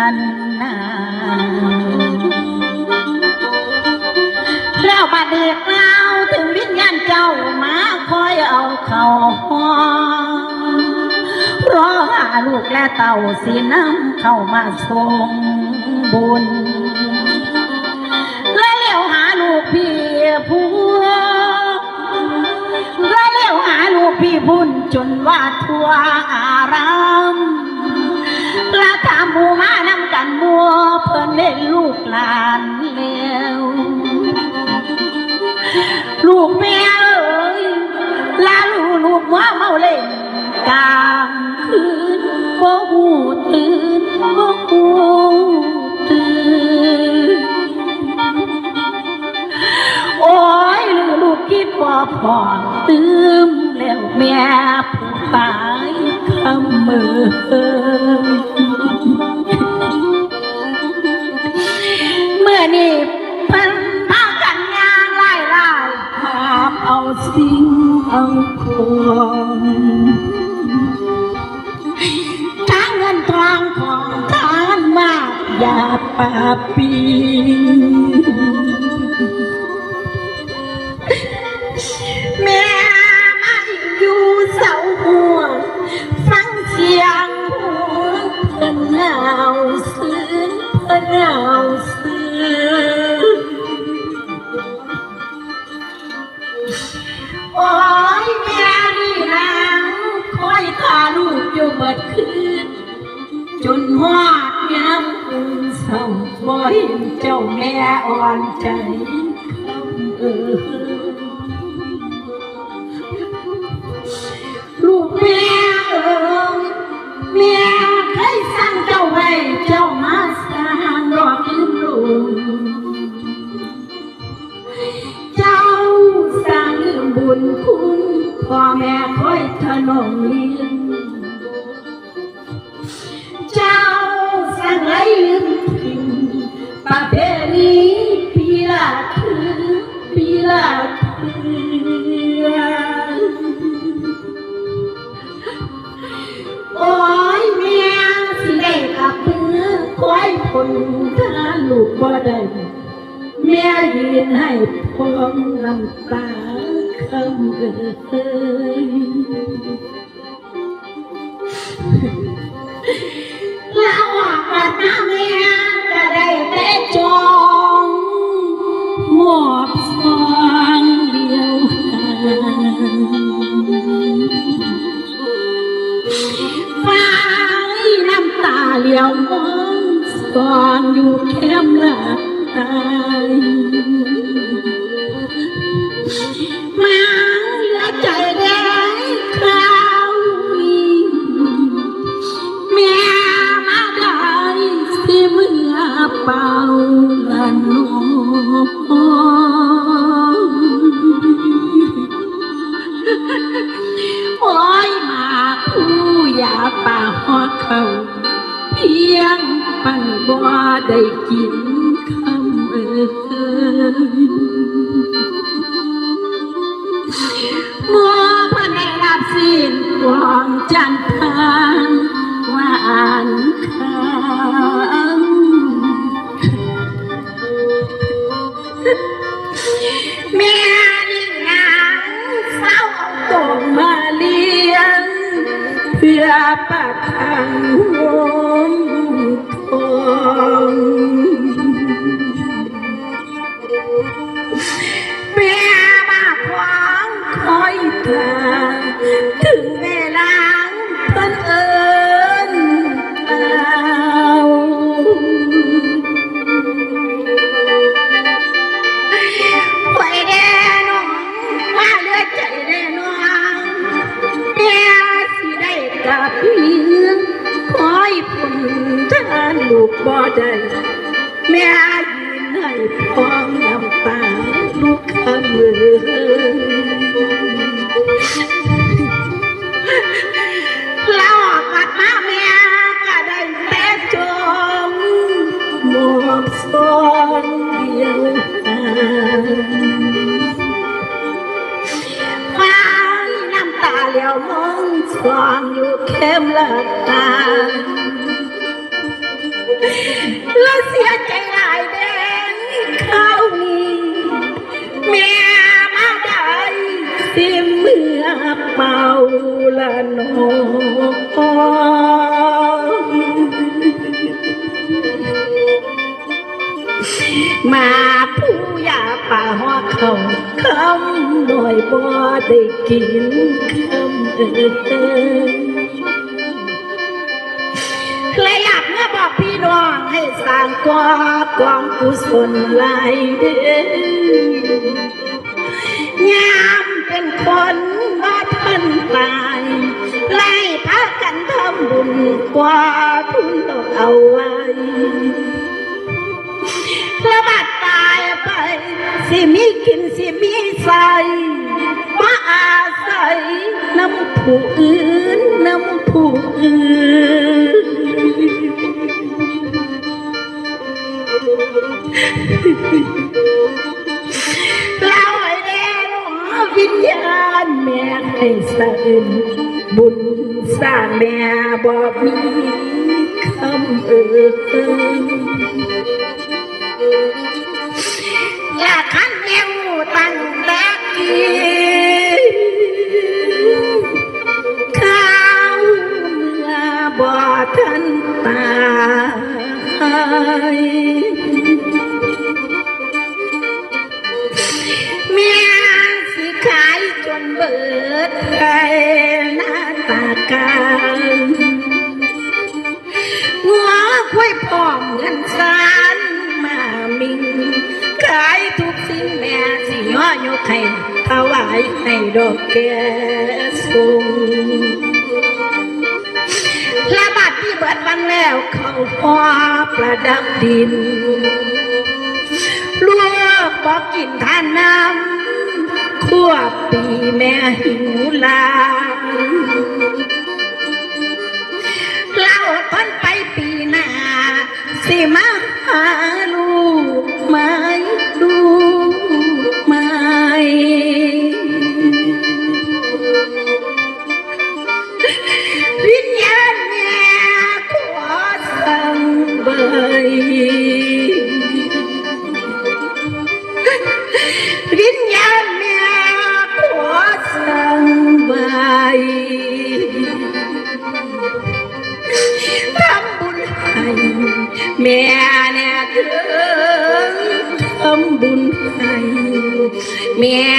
ลันนาแล้วบัดเด็กเล่าถึงวิญญาณเจ้ามาคอยเอาเข้าห้องรอหาลูกและเต่าสีน้ำเข้ามาส่งบุญและเลี้ยวหาลูกพี่ผัวและเลี้ยวหาลูกพี่บุญจนว่าทั่วอารามและถามหมูมา นำกันมัวเพิ่นเล่นลูกหลานแล้วลูกแม่เอ้ยลาลูกลูกว่าเมาเล่นกลางคืนบ่หูตื่นบ่หูตื่นโอ้ยลูกคิดว่พอตืมแล้วแม่ผู้ตายคำมือเมื่อ นี่เพิ่นพากันยางไล่ไล่หาเอาสิ่งเอาของทั้งเงินทองของทานมากอย่าปาปีแม่ จนหอดยามอุ่นเศร้าบ่เห็นเจ้าแม่อ่อนใจคำเออลูกแม่เอ๋ยแม่เคยสั่งเจ้าไว้เจ้ามาสร้างรอกลืมลุงเจ้าสร้างบุญคุณพ่อแม่คอยถนอมเลี้ย คนถ้าลูกบ่ได้แม่ยืนให้พร้อมน้ำตาคำเอ่ยแล้วออกมาหน้าแม่ ได้กินคำเอ่ยมัวพันได้รับสิ้นหวางจันทานหวานคำแม่นี่นางเศร้าเอาตัวมาเลี้ยงเพื่อประทังหม ลูกบ่ได้แม่ยืนให้พองน้ำตาลูกขมือแล้วออกมามาแม่ก็ได้แต่จมมอบสองเดียวหาฟ้าน้ำตาเหลียวมองสองอยู่เข้มละตา แล้วเสียใจหลายแดงข้าวนี้แม่มาได้สิเมื่อเป่าละนองมาผู้ยาป่าหัวเขาคำหน่อยบ่ได้กินคำเออ น้องให้สร้างกว่ากองกุศลหลายเด้อยามเป็นคนบ่ทันตายไล่พากันทำบุญกว่าทุนดอกเอาไว้แล้วบัดตายไป สิมีกินสิมีใส่มาอาศัยน้ำผู้อื่นน้ำผู้อื่น เราให้แน่วิญญาณแม่ให้สะอื่นบุญสร้างแม่บ่มีคำเอ่ยและขันแมวตั้งแต่กี้ข้าวเมื่อบ่ทันตาย นสานมามิงขายทุกสิ่งแม่สิย่อยกให้ถวายให้ดอกแก้ส่งและบัดที่เบิดวันแล้วเขาพอประดับดินลูกบอกกินทานน้ำขั้วปีแม่หิวลา มาหาลูกมา Me.